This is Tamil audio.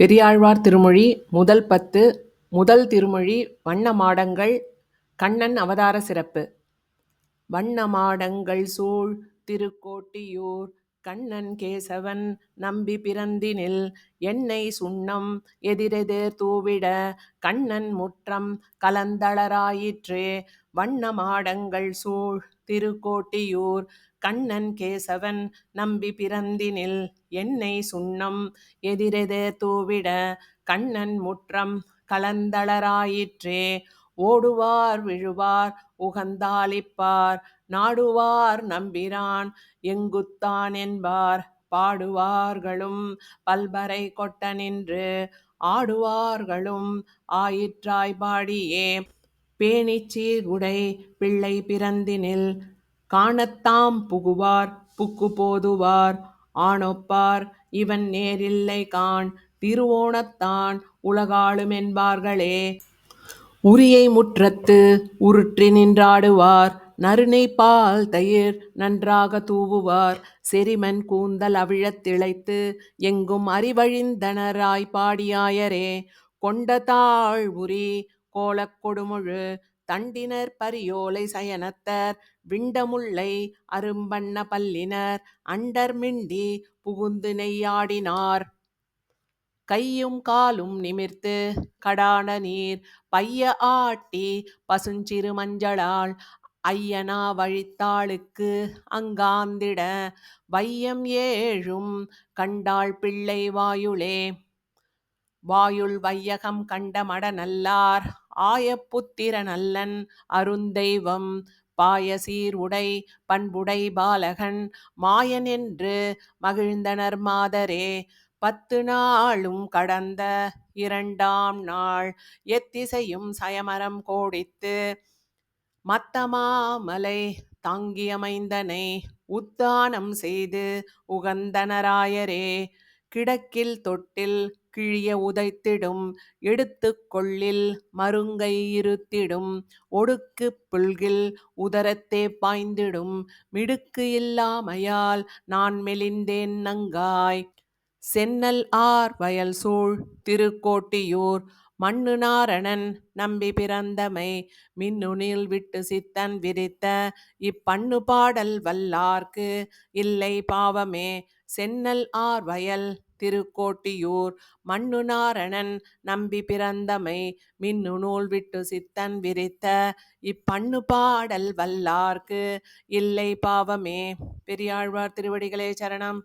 பெரியாழ்வார் திருமொழி முதல் பத்து முதல் திருமொழி வண்ண மாடங்கள் கண்ணன் அவதார சிறப்பு. வண்ண மாடங்கள் சூழ் திருக்கோட்டியூர் கண்ணன் கேசவன் நம்பி பிறந்தினில் எண்ணெய் சுண்ணம் எதிரெதிர் தூவிட கண்ணன் முற்றம் கலந்தளராயிற்றே. வண்ண மாடங்கள் சூழ் திருக்கோட்டியூர் கண்ணன் கேசவன் நம்பி பிறந்தினில் எண்ணெய் சுண்ணம் எதிரெதிர் தூவிட கண்ணன் முற்றம் கலந்தளராயிற்றே. ஓடுவார் விழுவார் உகந்தாளிப்பார் நாடுவார் நம்பிரான். எங்குத்தான் என்பார் பாடுவார்களும் பல்பறை கொட்ட நின்று ஆடுவார்களும் ஆயிற்றாய் பாடியே. பேணிச் பிள்ளை பிறந்தினில் காணத்தாம் புகுவார் புக்கு போதுவார். ஆனொப்பார் இவன் நேரில்லை கான் காண் திருவோணத்தான் உலகாளுமென்பார்களே உரியை முற்றத்து உருற்றி நின்றாடுவார் நறுநெய் பால் தயிர் நன்றாகத் தூவுவார். செரிமன் கூந்தல் அவிழத் திளைத்து எங்கும் அறிவழிந்தனராய் பாடியாயரே. பாடியாயரே கொண்டதாழ் உரி கோலக் கொடுமுழு தண்டினர் பரியோலை சயனத்தர். விண்டமுல்லை அரும்பண்ண பல்லினர் அண்டர் மிண்டி புகுந்து நெய்யாடினார். கையும் காலும் நிமிர்த்து கடான நீர் பைய ஆட்டி பசுஞ்சிறு மஞ்சளால் ஐயனா வழித்தாளுக்கு அங்காந்திட வையம் ஏழும் கண்டாள் பிள்ளை வாயுளே. வாயுள் வையகம் கண்டமட நல்லார் ஆயப்புத்திர நல்லன் அல்லன் அருந்தெய்வம் பாய சீர் உடை பண்புடை பாலகன் மாயன் என்று மகிழ்ந்தனர் மாதரே. பத்து நாளும் கடந்த இரண்டாம் நாள் எத்திசையும் சயமரம் கோடித்து மத்தமாமலை மாமலை உத்தானம் செய்து உகந்தனராயரே கிடக்கில் தொட்டில் கிழிய உதைத்திடும் எடுத்துக் கொள்ளில் மருங்கை இருத்திடும் ஒடுக்குப் புல்கில் உதரத்தே பாய்ந்திடும் மிடுக்கு இல்லாமையால் நான் மெலிந்தேன் நங்காய். சென்னல் ஆர் வயல் சூழ் திருக்கோட்டியூர் மன்னு நாரணன் நம்பி பிறந்தமை மின்னுனில் விட்டு சித்தன் விரித்த இப்பண்ணு பாடல் வல்லார்க்கு இல்லை பாவமே சென்னல் ஆர் வயல் திருக்கோட்டியூர் மண்ணு நாரணன் நம்பி பிறந்தமை மின்னுநூல் விட்டு சித்தன் விரித்த இப்பண்ணு பாடல் வல்லார்க்கு இல்லை பாவமே. பெரியாழ்வார் திருவடிகளே சரணம்.